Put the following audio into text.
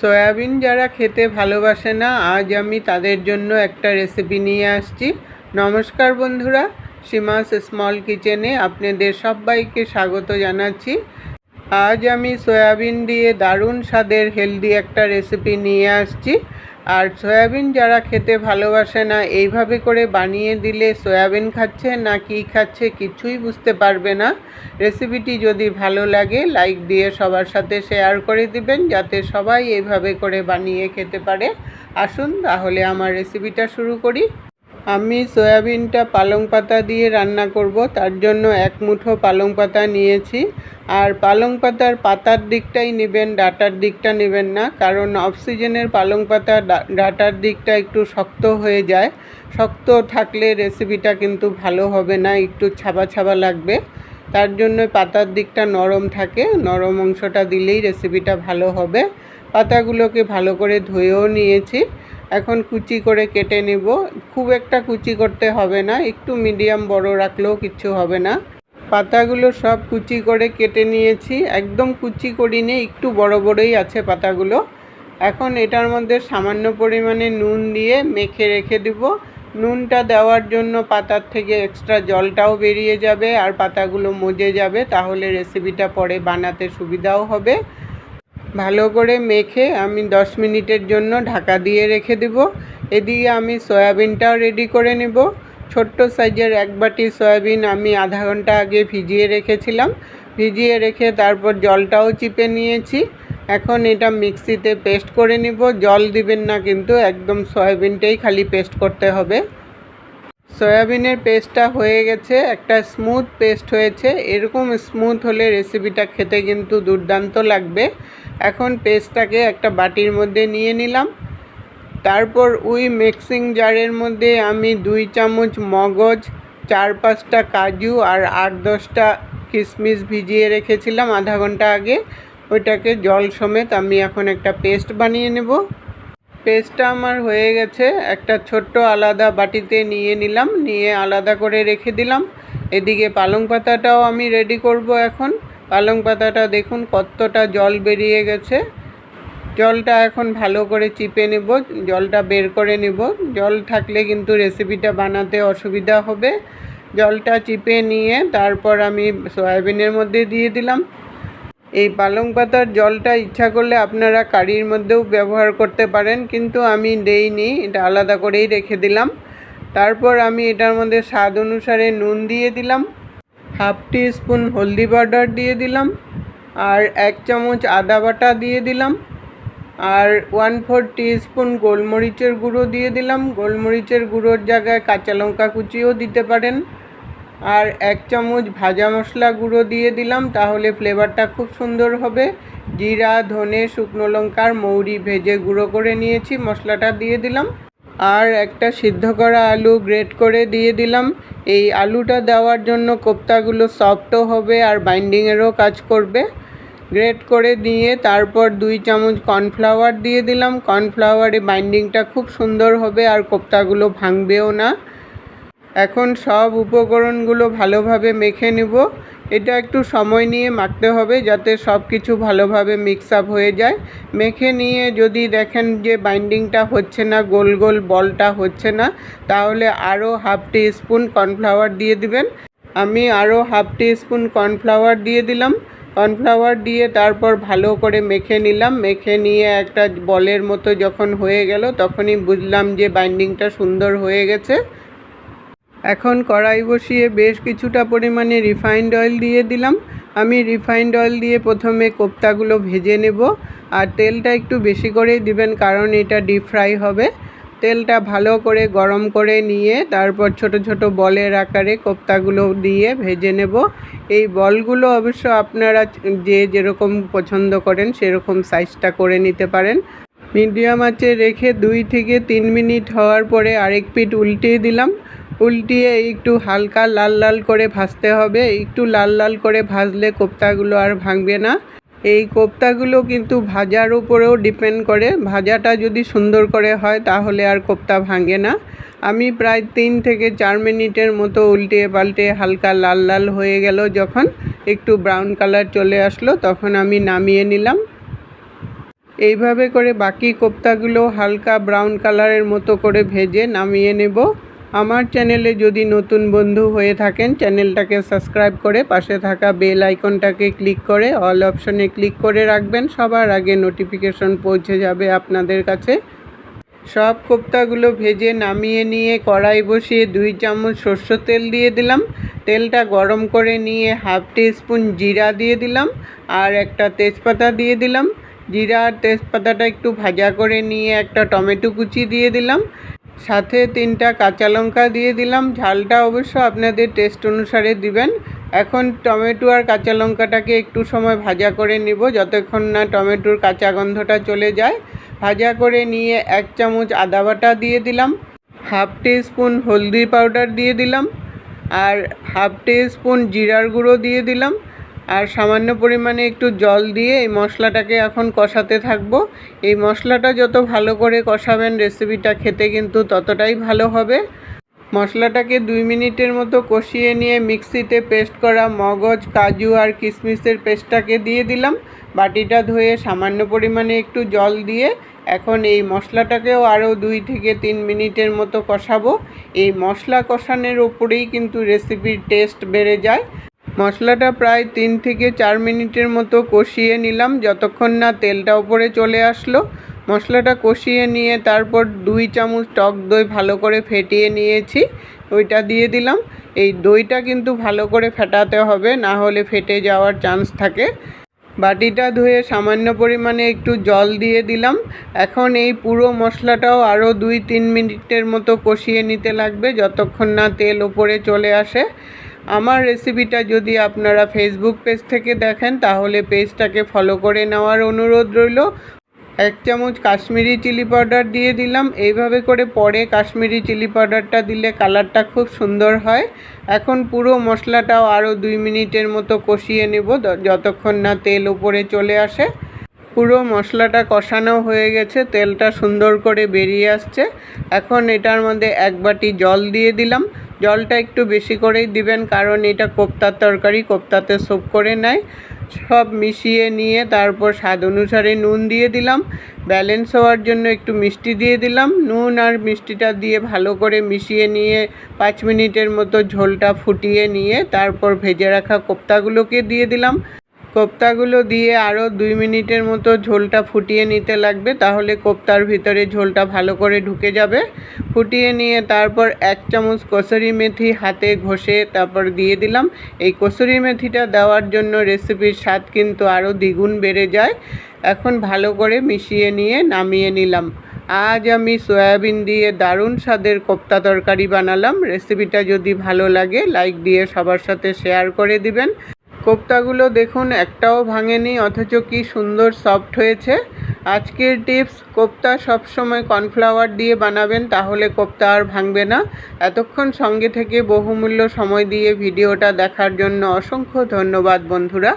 Soybean যারা খেতে ভালোবাসে না, আজ আমি তাদের জন্য একটা রেসিপি নিয়ে আসছি। নমস্কার বন্ধুরা, সীমাস স্মল কিচেনে আপনাদের সবাইকে স্বাগত জানাচ্ছি। আজ আমি সয়াবিন দিয়ে দারুণ স্বাদের হেলদি একটা রেসিপি নিয়ে আসছি। আর সয়াবিন যারা খেতে ভালোবাসে না, এইভাবে করে বানিয়ে দিলে সয়াবিন খাচ্ছে না কি খাচ্ছে কিছুই বুঝতে পারবে না। রেসিপিটি যদি ভালো লাগে লাইক দিয়ে সবার সাথে শেয়ার করে দিবেন, যাতে সবাই এইভাবে করে বানিয়ে খেতে পারে। আসুন তাহলে আমার রেসিপিটা শুরু করি। আমি সয়াবিনটা পালং পাতা দিয়ে রান্না করব, তার জন্য এক মুঠো পালং পাতা নিয়েছি। আর পালং পাতার পাতার দিকটাই নেবেন, ডাটার দিকটা নেবেন না, কারণ অক্সিজেনের পালং পাতা ডাটার দিকটা একটু শক্ত হয়ে যায়। শক্ত থাকলে রেসিপিটা কিন্তু ভালো হবে না, একটু ছাবা ছাবা লাগবে। তার জন্য পাতার দিকটা নরম থাকে, নরম অংশটা দিলেই রেসিপিটা ভালো হবে। পাতাগুলোকে ভালো করে ধুয়েও নিয়েছি। এখন কুচি করে কেটে নেব। খুব একটা কুচি করতে হবে না, একটু মিডিয়াম বড় রাখলেও কিচ্ছু হবে না। পাতাগুলো সব কুচি করে কেটে নিয়েছি। একদম কুচি করিনি, একটু বড় বড়ই আছে পাতাগুলো। এখন এটার মধ্যে সামান্য পরিমাণে নুন দিয়ে মেখে রেখে দিব। নুনটা দেওয়ার জন্য পাতার থেকে এক্সট্রা জলটাও বেরিয়ে যাবে আর পাতাগুলো মজে যাবে, তাহলে রেসিপিটা পরে বানাতে সুবিধাও হবে। ভালো করে মেখে আমি 10 মিনিটের জন্য ঢাকা দিয়ে রেখে দেব। এদিকে আমি সয়াবিনটাও রেডি করে নেব। ছোট্ট সাইজের এক বাটি সয়াবিন আমি আধা ঘণ্টা আগে ভিজিয়ে রেখেছিলাম। ভিজিয়ে রেখে তারপর জলটাও চিপে নিয়েছি। এখন এটা মিক্সিতে পেস্ট করে নিব। জল দিবেন না কিন্তু একদম সয়াবিনটাই খালি পেস্ট করতে হবে। সয়াবিনের পেস্টটা হয়ে গেছে, একটা স্মুথ পেস্ট হয়েছে। এরকম স্মুথ হলে রেসিপিটা খেতে কিন্তু দুর্দান্ত লাগবে। এখন পেস্টটাকে একটা বাটির মধ্যে নিয়ে নিলাম। তারপর ওই মিক্সিং জারের মধ্যে আমি দুই চামচ মগজ, চার পাঁচটা কাজু আর আট দশটা কিশমিশ ভিজিয়ে রেখেছিলাম আধা ঘণ্টা আগে। ওইটাকে জল সমেত আমি এখন একটা পেস্ট বানিয়ে নেব। পেস্টটা আমার হয়ে গেছে। একটা ছোট্ট আলাদা বাটিতে নিয়ে নিলাম, নিয়ে আলাদা করে রেখে দিলাম। এদিকে পালং পাতাটাও আমি রেডি করব এখন। পালং পাতাটা দেখুন কতটা জল বেরিয়ে গেছে। জলটা এখন ভালো করে চিপে নেব, জলটা বের করে নেব। জল থাকলে কিন্তু রেসিপিটা বানাতে অসুবিধা হবে। জলটা চিপে নিয়ে তারপর আমি সয়াবিনের মধ্যে দিয়ে দিলাম। এই পালং পাতার জলটা ইচ্ছা করলে আপনারা কারির মধ্যেও ব্যবহার করতে পারেন, কিন্তু আমি দেইনি, এটা আলাদা করেই রেখে দিলাম। তারপর আমি এটার মধ্যে স্বাদ অনুসারে নুন দিয়ে দিলাম, হাফ টি স্পুন হলদি পাউডার দিয়ে দিলাম, আর এক চামচ আদা বাটা দিয়ে দিলাম, আর ওয়ান ফোর টি স্পুন গোলমরিচের গুঁড়ো দিয়ে দিলাম। গোলমরিচের গুঁড়োর জায়গায় কাঁচা লঙ্কা কুচিও দিতে পারেন। আর এক চামচ ভাজা মশলা গুঁড়ো দিয়ে দিলাম, তাহলে ফ্লেভারটা খুব সুন্দর হবে। জিরা, ধনে, শুকনো লঙ্কার মৌরি ভেজে গুঁড়ো করে নিয়েছি, মশলাটা দিয়ে দিলাম। আর একটা সিদ্ধ করা আলু গ্রেট করে দিয়ে দিলাম। এই আলুটা দেওয়ার জন্য কোপ্তাগুলো সফটও হবে আর বাইন্ডিংয়েরও কাজ করবে। গ্রেট করে দিয়ে তারপর দুই চামচ কর্নফ্লাওয়ার দিয়ে দিলাম। কর্নফ্লাওয়ারে বাইন্ডিংটা খুব সুন্দর হবে আর কোপ্তাগুলো ভাঙবেও না। এখন সব উপকরণগুলো ভালোভাবে মেখে নেব। এটা একটু সময় নিয়ে মাখতে হবে যাতে সব কিছু ভালোভাবে মিক্স আপ হয়ে যায়। মেখে নিয়ে যদি দেখেন যে বাইন্ডিংটা হচ্ছে না, গোল গোল বলটা হচ্ছে না, তাহলে আরও হাফ টি স্পুন কর্নফ্লাওয়ার দিয়ে দিবেন। আমি আরও হাফ টি স্পুন কর্নফ্লাওয়ার দিয়ে দিলাম। কর্নফ্লাওয়ার দিয়ে তারপর ভালো করে মেখে নিলাম। মেখে নিয়ে একটা বলের মতো যখন হয়ে গেল, তখনই বুঝলাম যে বাইন্ডিংটা সুন্দর হয়ে গেছে। এখন কড়াই বসিয়ে বেশ কিছুটা পরিমাণে রিফাইন্ড অয়েল দিয়ে দিলাম। আমি রিফাইন্ড অয়েল দিয়ে প্রথমে কোপ্তাগুলো ভেজে নেব। আর তেলটা একটু বেশি করেই দিবেন, কারণ এটা ডিপ ফ্রাই হবে। তেলটা ভালো করে গরম করে নিয়ে তারপর ছোট ছোট বলের আকারে কোপ্তাগুলো দিয়ে ভেজে নেব। এই বলগুলো অবশ্য আপনারা যে যেরকম পছন্দ করেন সেরকম সাইজটা করে নিতে পারেন। মিডিয়াম আঁচে রেখে দুই থেকে তিন মিনিট হওয়ার পরে আরেক পিঠ উল্টিয়ে দিলাম। উল্টিয়ে একটু হালকা লাল লাল করে ভাজতে হবে। একটু লাল লাল করে ভাজলে কোপ্তাগুলো আর ভাঙবে না। এই কোপ্তাগুলো কিন্তু ভাজার উপরেও ডিপেন্ড করে। ভাজাটা যদি সুন্দর করে হয় তাহলে আর কোপ্তা ভাঙে না। আমি প্রায় তিন থেকে চার মিনিটের মতো উল্টিয়ে পাল্টে হালকা লাল লাল হয়ে গেল যখন একটু ব্রাউন কালার চলে আসলো তখন আমি নামিয়ে নিলাম। এইভাবে করে বাকি কোপ্তাগুলো হালকা ব্রাউন কালারের মতো করে ভেজে নামিয়ে নেব। আমার চ্যানেলে যদি নতুন বন্ধু হয়ে থাকেন, চ্যানেলটাকে সাবস্ক্রাইব করে পাশে থাকা বেল আইকনটাকে ক্লিক করে অল অপশনে ক্লিক করে রাখবেন। সবার আগে নোটিফিকেশন পৌঁছে যাবে আপনাদের কাছে। সব কোপ্তাগুলো ভেজে নামিয়ে নিয়ে কড়াই বসিয়ে দুই চামচ সর্ষের তেল দিয়ে দিলাম। তেলটা গরম করে নিয়ে হাফ টি স্পুন জিরা দিয়ে দিলাম আর একটা তেজপাতা দিয়ে দিলাম। জিরা আর তেজপাতাটা একটু ভাজা করে নিয়ে একটা টমেটো কুচি দিয়ে দিলাম। সাথে তিনটা কাঁচা লঙ্কা দিয়ে দিলাম। ঝালটা অবশ্য আপনাদের টেস্ট অনুসারে দিবেন। এখন টমেটো আর কাঁচা লঙ্কাটাকে একটু সময় ভাজা করে নিব, যতক্ষণ না টমেটোর কাঁচা গন্ধটা চলে যায়। ভাজা করে নিয়ে এক চামচ আদা বাটা দিয়ে দিলাম। হাফ স্পুন হলদি পাউডার দিয়ে দিলাম। আর হাফ স্পুন জিরার গুঁড়ো দিয়ে দিলাম। আর সামান্য পরিমাণে একটু জল দিয়ে এই মশলাটাকে এখন কষাতে থাকব। এই মশলাটা যত ভালো করে কষাবেন রেসিপিটা খেতে কিন্তু ততটাই ভালো হবে। মশলাটাকে দুই মিনিটের মতো কষিয়ে নিয়ে মিক্সিতে পেস্ট করা মগজ, কাজু আর কিশমিশের পেস্টটাকে দিয়ে দিলাম। বাটিটা ধুয়ে সামান্য পরিমাণে একটু জল দিয়ে এখন এই মশলাটাকেও আরও দুই থেকে তিন মিনিটের মতো কষাবো। এই মশলা কষানোর ওপরেই কিন্তু রেসিপির টেস্ট বেড়ে যায়। মশলাটা প্রায় তিন থেকে চার মিনিটের মতো কষিয়ে নিলাম। যতক্ষণ না তেলটা ওপরে চলে আসলো, মশলাটা কষিয়ে নিয়ে তারপর দুই চামচ টক দই ভালো করে ফেটিয়ে নিয়েছি, ওইটা দিয়ে দিলাম। এই দইটা কিন্তু ভালো করে ফেটাতে হবে, না হলে ফেটে যাওয়ার চান্স থাকে। বাটিটা ধুয়ে সামান্য পরিমাণে একটু জল দিয়ে দিলাম। এখন এই পুরো মশলাটাও আরও দুই তিন মিনিটের মতো কষিয়ে নিতে লাগবে, যতক্ষণ না তেল ওপরে চলে আসে। আমার রেসিপিটা যদি আপনারা ফেসবুক পেজ থেকে দেখেন, তাহলে পেজটাকে ফলো করে নেওয়ার অনুরোধ রইল। এক চামচ কাশ্মীরি চিলি পাউডার দিয়ে দিলাম। এইভাবে করে পরে কাশ্মীরি চিলি পাউডারটা দিলে কালারটা খুব সুন্দর হয়। এখন পুরো মশলাটাও আরও দুই মিনিটের মতো কষিয়ে নেব যতক্ষণ না তেল উপরে চলে আসে। পুরো মশলাটা কষানো হয়ে গেছে, তেলটা সুন্দর করে বেরিয়ে আসছে। এখন এটার মধ্যে এক বাটি জল দিয়ে দিলাম। জলটা একটু বেশি করেই দিবেন, কারণ এটা কোপ্তার তরকারি, কোপ্তাতে সোপ করে নেয়। সব মিশিয়ে নিয়ে তারপর স্বাদ অনুসারে নুন দিয়ে দিলাম। ব্যালেন্স হওয়ার জন্য একটু মিষ্টি দিয়ে দিলাম। নুন আর মিষ্টিটা দিয়ে ভালো করে মিশিয়ে নিয়ে পাঁচ মিনিটের মতো ঝোলটা ফুটিয়ে নিয়ে তারপর ভেজে রাখা কোপ্তাগুলোকে দিয়ে দিলাম। কোপ্তাগুলো দিয়ে আরও দুই মিনিটের মতো ঝোলটা ফুটিয়ে নিতে লাগবে, তাহলে কোপ্তার ভিতরে ঝোলটা ভালো করে ঢুকে যাবে। ফুটিয়ে নিয়ে তারপর এক চামচ কসুরি মেথি হাতে ঘষে তারপর দিয়ে দিলাম। এই কসুরি মেথিটা দেওয়ার জন্য রেসিপির স্বাদ কিন্তু আরও দ্বিগুণ বেড়ে যায়। এখন ভালো করে মিশিয়ে নিয়ে নামিয়ে নিলাম। আজ আমি সয়াবিন দিয়ে দারুণ স্বাদের কোপ্তা তরকারি বানালাম। রেসিপিটা যদি ভালো লাগে, লাইক দিয়ে সবার সাথে শেয়ার করে দিবেন। কোপ্তাগুলো দেখুন, একটাও ভাঙেনি, অথচ কি সুন্দর সফট হয়েছে। আজকের টিপস কোপ্তা সবসময় কর্নফ্লাওয়ার দিয়ে বানাবেন, তাহলে কোপ্তা আর ভাঙবে না। এতক্ষণ সঙ্গে থেকে বহুমূল্য সময় দিয়ে ভিডিওটা দেখার জন্য অসংখ্য ধন্যবাদ বন্ধুরা।